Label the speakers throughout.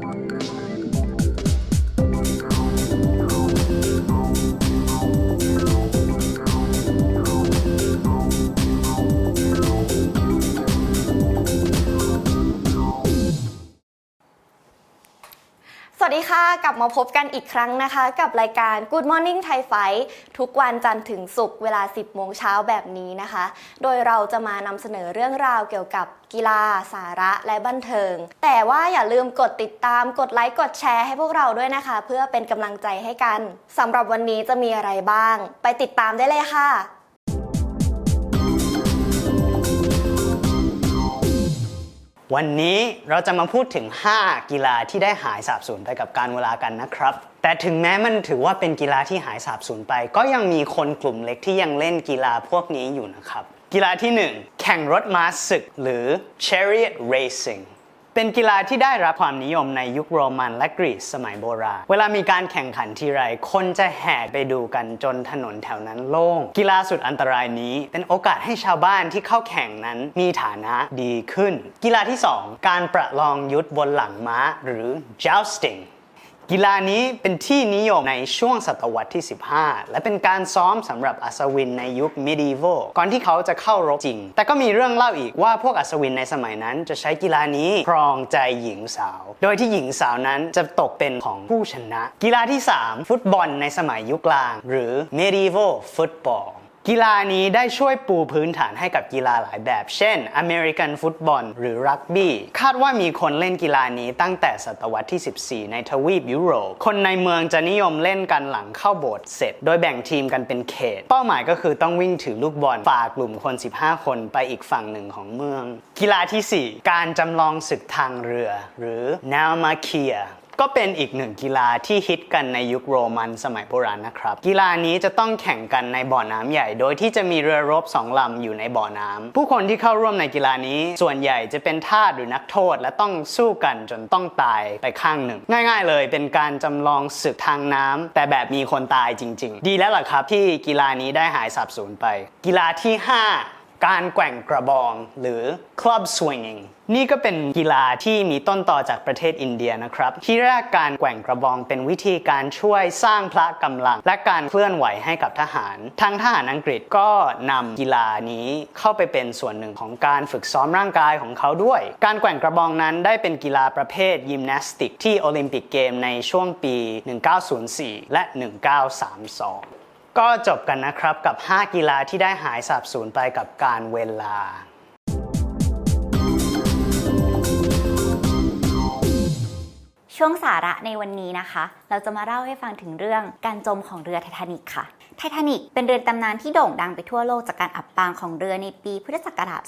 Speaker 1: Thank you. วัสดีค่ะ กลับมาพบกันอีกครั้งนะคะ กับรายการ Good Morning Thai Fight ทุกวันจันทร์ถึงศุกร์เวลา 10 โมงเช้าแบบนี้นะคะ โดยเราจะมานำเสนอเรื่องราวเกี่ยวกับกีฬา สาระและบันเทิง แต่ว่าอย่าลืมกดติดตามกดไลค์กดแชร์ให้พวกเราด้วยนะคะ เพื่อเป็นกำลังใจให้กันสำหรับวันนี้จะมีอะไรบ้าง ไปติดตามได้เลยค่ะ
Speaker 2: วันนี้เราจะมาพูดถึง 5 กีฬาที่ได้หายสาบสูญไปกับการเวลากันนะครับ แต่ถึงแม้มันถือว่าเป็นกีฬาที่หายสาบสูญไป ก็ยังมีคนกลุ่มเล็กที่ยังเล่นกีฬาพวกนี้อยู่นะครับ กีฬาที่ 1 แข่งรถม้าศึกหรือ chariot racing เป็นกีฬาที่ได้รับความนิยมในยุคโรมันและกรีซสมัยโบราณ เวลามีการแข่งขันทีไร คนจะแห่ไปดูกันจนถนนแถวนั้นโล่ง กีฬาสุดอันตรายนี้เป็นโอกาสให้ชาวบ้านที่เข้าแข่งนั้นมีฐานะดีขึ้น กีฬาที่ 2 การประลองยุทธบนหลังม้าหรือ jousting กีฬานี้เป็นที่นิยมในช่วงศตวรรษที่ 15 และเป็นการซ้อมสำหรับอัศวินในยุค medieval ก่อนที่เขาจะเข้ารบจริง แต่ก็มีเรื่องเล่าอีกว่าพวกอัศวินในสมัยนั้นจะใช้กีฬานี้ครองใจหญิงสาว โดยที่หญิงสาวนั้นจะตกเป็นของผู้ชนะ กีฬาที่ 3 ฟุตบอลในสมัยยุคกลาง หรือ medieval football กีฬานี้ได้ช่วยปูพื้นฐานให้กับกีฬาหลายแบบ เช่น อเมริกันฟุตบอลหรือรักบี้ คาดว่ามีคนเล่นกีฬานี้ตั้งแต่ศตวรรษที่ 14 ในทวีปยุโรป คนในเมืองจะนิยมเล่นกันหลังเข้าโบสถ์เสร็จ โดยแบ่งทีมกันเป็นเขต เป้าหมายก็คือต้องวิ่งถือลูกบอลฝ่ากลุ่มคน 15 คนไปอีกฝั่งหนึ่งของเมือง กีฬาทีสี่4 การจำลองศึกทางเรือ หรือ n a u m a c h i a ก็เป็นอีกหนึ่งกีฬาที่ฮิตกันในยุคโรมันสมัยโบราณนะครับ กีฬานี้จะต้องแข่งกันในบ่อน้ำใหญ่ โดยที่จะมีเรือรบสองลำอยู่ในบ่อน้ำผู้คนที่เข้าร่วมในกีฬานี้ ส่วนใหญ่จะเป็นทาสหรือนักโทษ และต้องสู้กันจนต้องตายไปข้างหนึ่ง ง่าย ๆ เลยเป็นการจำลองศึกทางน้ำแต่แบบมีคนตายจริง ๆ ดีแล้วล่ะครับที่กีฬานี้ได้หายสับสูญไป กีฬาที่ 5 การแกว่งกระบองหรือ club swinging นี่ก็เป็นกีฬาที่มีต้นต่อจากประเทศอินเดียนะครับ ที่แรกการแกว่งกระบองเป็นวิธีการช่วยสร้างพละกำลัง และการเคลื่อนไหวให้กับทหาร ทางทหารอังกฤษก็นำกีฬานี้เข้าไปเป็นส่วนหนึ่งของการฝึกซ้อมร่างกายของเขาด้วย การแกว่งกระบองนั้นได้เป็นกีฬาประเภทยิมนาสติก ที่โอลิมปิกเกมในช่วงปี 1904 และ 1932 ก็จบกันนะครับกับ 5 กีฬาที่ได้หายสาบสูญไปกับการเวลา
Speaker 3: ช่วงสาระในวันนี้นะคะ เราจะมาเล่าให้ฟังถึงเรื่องการจมของเรือไททานิกค่ะ ไททานิกเป็นเรือตำนานที่โด่งดังไปทั่วโลกจากการอับปางของเรือในปีพุทธศักราช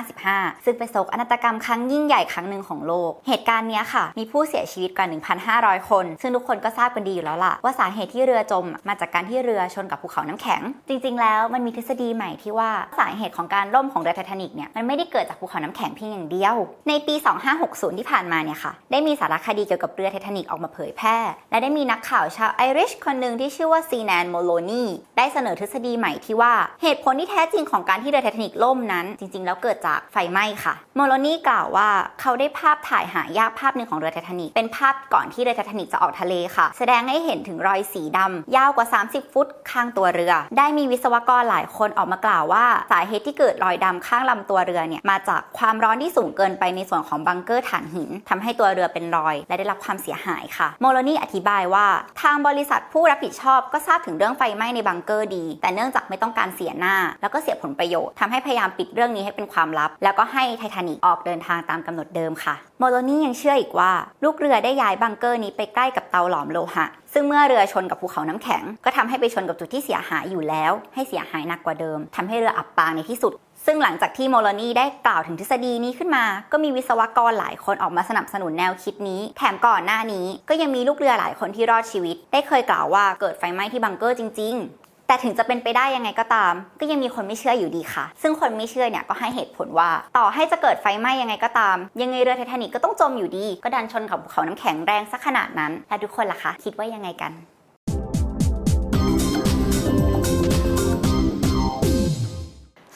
Speaker 3: 2455 ซึ่งเป็นโศกนาฏกรรมครั้งยิ่งใหญ่ครั้งหนึ่งของโลก เหตุการณ์นี้ค่ะ มีผู้เสียชีวิตกว่า 1,500 คน ซึ่งทุกคนก็ทราบกันดีอยู่แล้วล่ะ ว่าสาเหตุที่เรือจมมาจากการที่เรือชนกับภูเขาน้ำแข็ง จริง ๆ แล้วมันมีทฤษฎีใหม่ที่ว่าสาเหตุของการล่มของเรือไททานิกเนี่ยมันไม่ได้เกิดจากภูเขาน้ำแข็งเพียงอย่างเดียว ในปี 2560 ที่ผ่านมาเนี่ยค่ะ ได้มีสารคดีเกี่ยวกับเรือไททานิกออกมาเผยแพร่ และได้มีนักข่าวชาวไอริชคนหนึ่งที่ชื่อว่าซีแนนมโลนีได้เสนอทฤษฎีใหม่ที่ว่าเหตุผลที่แท้จริงของการที่เรือไททานิกล่มนั้น จริง ๆ แล้วเกิดจากไฟไหม้ค่ะโมโลนีกล่าวว่าเขาได้ภาพถ่ายหายากภาพหนึ่งของเรือไททานิกเป็นภาพก่อนที่เรือไททานิกจะออกทะเลค่ะ แสดงให้เห็นถึงรอยสีดำยาวกว่า 30 ฟุตข้างตัวเรือ ได้มีวิศวกรหลายคนออกมากล่าวว่าสาเหตุที่เกิดรอยดำข้างลำตัวเรือเนี่ยมาจากความร้อนที่สูงเกินไปในส่วนของบังเกอร์ถ่านหินทำให้ตัวเรือเป็นรอย และได้รับความเสียหายค่ะโมโลนีอธิบายว่า ทางบริษัทผู้รับผิดชอบก็ทราบถึงเรื่องื่องไฟไหม้ในบังเกอร์ดี แต่เนื่องจากไม่ต้องการเสียหน้า แล้วก็เสียผลประโยชน์ทำให้พยายามปิดเรื่องนี้ให้เป็นความลับ แล้วก็ให้ไททานิกออกเดินทางตามกำหนดเดิมค่ะโมโลนี่ยังเชื่ออีกว่า ลูกเรือได้ย้ายบังเกอร์นี้ไปใกล้กับเตาหลอมโลหะ ซึ่งเมื่อเรือชนกับภูเขาน้ำแข็ง ก็ทำให้ไปชนกับจุดที่เสียหายอยู่แล้ว ให้เสียหายหนักกว่าเดิมทำให้เรืออับปางในที่สุด ซึ่งหลังจากที่โมโลนี่ได้กล่าวถึงทฤษฎีนี้ขึ้นมา ก็มีวิศวกรหลายคนออกมาสนับสนุนแนวคิดนี้ แถมก่อนหน้านี้ ก็ยังมีลูกเรือหลายคนที่รอดชีวิต ได้เคยกล่าวว่าเกิดไฟไหม้ที่บังเกอร์จริง ๆ แต่ถึงจะเป็นไปได้ยังไงก็ตาม ก็ยังมีคนไม่เชื่ออยู่ดีค่ะ ซึ่งคนไม่เชื่อเนี่ยก็ให้เหตุผลว่า ต่อให้จะเกิดไฟไหม้ยังไงก็ตาม ยังไงเรือไททานิกก็ต้องจมอยู่ดี ก็ดันชนกับภูเขาน้ำแข็งแรงสักขนาดนั้น และทุกคนล่ะคะคิดว่ายังไงกัน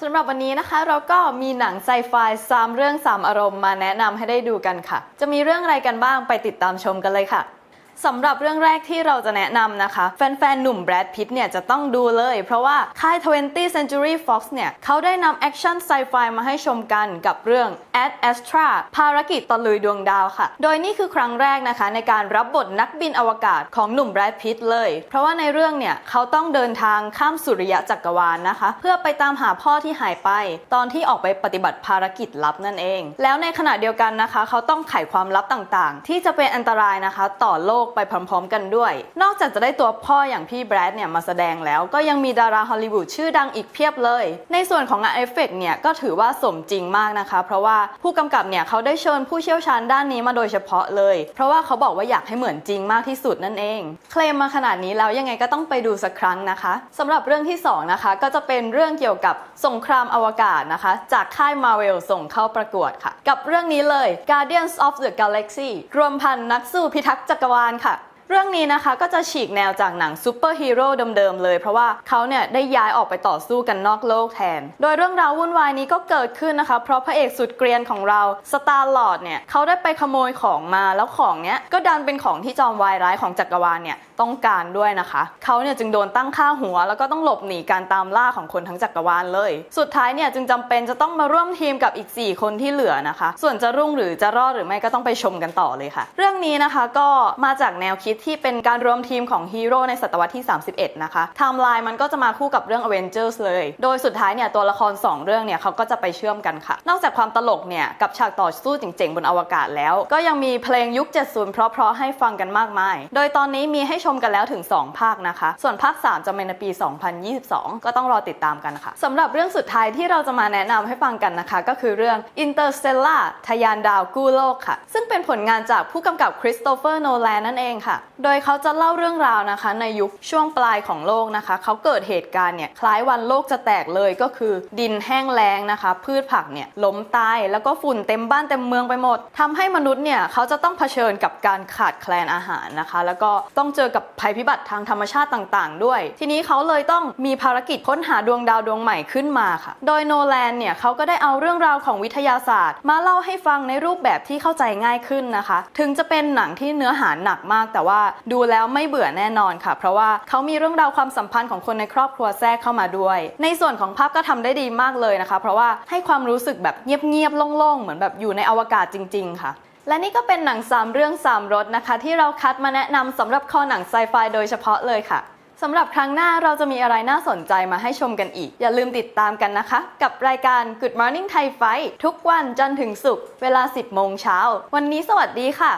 Speaker 1: ส
Speaker 4: สำหรับวันนี้นะคะเราก็มีหนังไซไฟ3เรื่อง3อารมณ์มาแนะนำให้ได้ดูกันค่ะ จะมีเรื่องอะไรกันบ้างไปติดตามชมกันเลยค่ะ สำหรับเรื่องแรกที่เราจะแนะนำนะคะ แฟนๆ หนุ่มแบรดพิตต์เนี่ยจะต้องดูเลย เพราะว่าค่าย 20th Century Fox เนี่ยเขาได้นำแอคชั่นไซไฟมาให้ชมกันกับเรื่อง Ad Astra ภารกิจตะลุยดวงดาวค่ะ โดยนี่คือครั้งแรกนะคะ ในการรับบทนักบินอวกาศของหนุ่มแบรดพิตต์เลย เพราะว่าในเรื่องเนี่ยเขาต้องเดินทางข้ามสุริยะจักรวาลนะคะ เพื่อไปตามหาพ่อที่หายไป ตอนที่ออกไปปฏิบัติภารกิจลับนั่นเอง แล้วในขณะเดียวกันนะคะ เขาต้องไขความลับต่างๆ ที่จะเป็นอันตรายนะคะ ต่อโลกไปพร้อมๆ กันด้วย นอกจากจะได้ตัวพ่ออย่างพี่แบรดเนี่ยมาแสดงแล้ว ก็ยังมีดาราฮอลลีวูดชื่อดังอีกเพียบเลย ในส่วนของงานเอฟเฟกต์เนี่ยก็ถือว่าสมจริงมากนะคะ เพราะว่าผู้กำกับเนี่ยเขาได้เชิญผู้เชี่ยวชาญด้านนี้มาโดยเฉพาะเลย เพราะว่าเขาบอกว่าอยากให้เหมือนจริงมากที่สุดนั่นเอง เคลมมาขนาดนี้แล้วยังไงก็ต้องไปดูสักครั้งนะคะสำหรับเรื่องที่สองนะคะก็จะเป็นเรื่องเกี่ยวกับสงครามอวกาศนะคะ จากค่ายมาเวลส่งเข้าประกวดค่ะ กับเรื่องนี้เลย Guardians of the Galaxy รวมพันนักสู้พิทักษ์จักรวาลค่ะเรื่องนี้นะคะก็จะฉีกแนวจากหนังซูเปอร์ฮีโร่เดิมๆเลย เพราะว่าเขาเนี่ยได้ย้ายออกไปต่อสู้กันนอกโลกแทน โดยเรื่องราววุ่นวายนี้ก็เกิดขึ้นนะคะ เพราะพระเอกสุดเกรียนของเราสตาร์ลอร์ดเนี่ยเขาได้ไปขโมยของมาแล้วของเนี้ยก็ดันเป็นของที่จอมวายร้ายของจักรวาลเนี่ย ต้องการด้วยนะคะ เขาเนี่ยจึงโดนตั้งค่าหัว แล้วก็ต้องหลบหนีการตามล่าของคนทั้งจักรวาลเลย สุดท้ายเนี่ยจึงจำเป็นจะต้องมาร่วมทีมกับอีก 4 คนที่เหลือนะคะ ส่วนจะรุ่งหรือจะรอดหรือไม่ก็ต้องไปชมกันต่อเลยค่ะ เรื่องนี้นะคะก็มาจากแนวคิดที่เป็นการรวมทีมของฮีโร่ในศตวรรษที่ 31 นะคะไทม์ไลน์มันก็จะมาคู่กับเรื่อง Avengers เลย โดยสุดท้ายเนี่ยตัวละคร 2 เรื่องเนี่ยเขาก็จะไปเชื่อมกันค่ะ นอกจากความตลกเนี่ยกับฉากต่อสู้เจ๋งๆบนอวกาศแล้ว ก็ยังมีเพลงยุค 70 เพราะๆให้ฟังกันมากมาย โดยตอนนี้มีให้ชมมกันแล้วถึง 2 ภาคนะคะ ส่วนภาค 3 จะเป็นในปี 2022 ก็ต้องรอติดตามกันค่ะสำหรับเรื่องสุดท้ายที่เราจะมาแนะนำให้ฟังกันนะคะ ก็คือเรื่อง Interstellar ทะยานดาวกู้โลกค่ะ ซึ่งเป็นผลงานจากผู้กำกับคริสโตเฟอร์โนแลนนั่นเองค่ะ โดยเขาจะเล่าเรื่องราวนะคะ ในยุคช่วงปลายของโลกนะคะ เขาเกิดเหตุการณ์เนี่ยคล้ายวันโลกจะแตกเลยก็คือ ดินแห้งแล้งนะคะ พืชผักเนี่ยล้มตายแล้วก็ฝุ่นเต็มบ้านเต็มเมืองไปหมดทำให้มนุษย์เนี่ยเขาจะต้องเผชิญกับการขาดแคลนอาหารนะคะ แล้วก็ต้องเจอกับภัยพิบัติทางธรรมชาติต่างๆ ด้วย ทีนี้เขาเลยต้องมีภารกิจค้นหาดวงดาวดวงใหม่ขึ้นมาค่ะ โดยโนแลนเนี่ยเขาก็ได้เอาเรื่องราวของวิทยาศาสตร์ มาเล่าให้ฟังในรูปแบบที่เข้าใจง่ายขึ้นนะคะ ถึงจะเป็นหนังที่เนื้อหาหนักมาก แต่ว่าดูแล้วไม่เบื่อแน่นอนค่ะ เพราะว่าเขามีเรื่องราวความสัมพันธ์ของคนในครอบครัวแทรกเข้ามาด้วย ในส่วนของภาพก็ทำได้ดีมากเลยนะคะ เพราะว่าให้ความรู้สึกแบบเงียบๆโล่งๆเหมือนแบบอยู่ในอวกาศจริง ๆ ค่ะ และนี่ก็เป็นหนัง 3 เรื่อง 3รสนะคะ ที่เราคัดมาแนะนำสำหรับคอหนังไซไฟโดยเฉพาะเลยค่ะสำหรับครั้งหน้าเราจะมีอะไรน่าสนใจมาให้ชมกันอีก อย่าลืมติดตามกันนะคะ กับรายการ Good Morning Thai Fight ทุกวันจันทร์ถึงศุกร์เวลา 10 โมงเช้า วันนี้สวัสดีค่ะ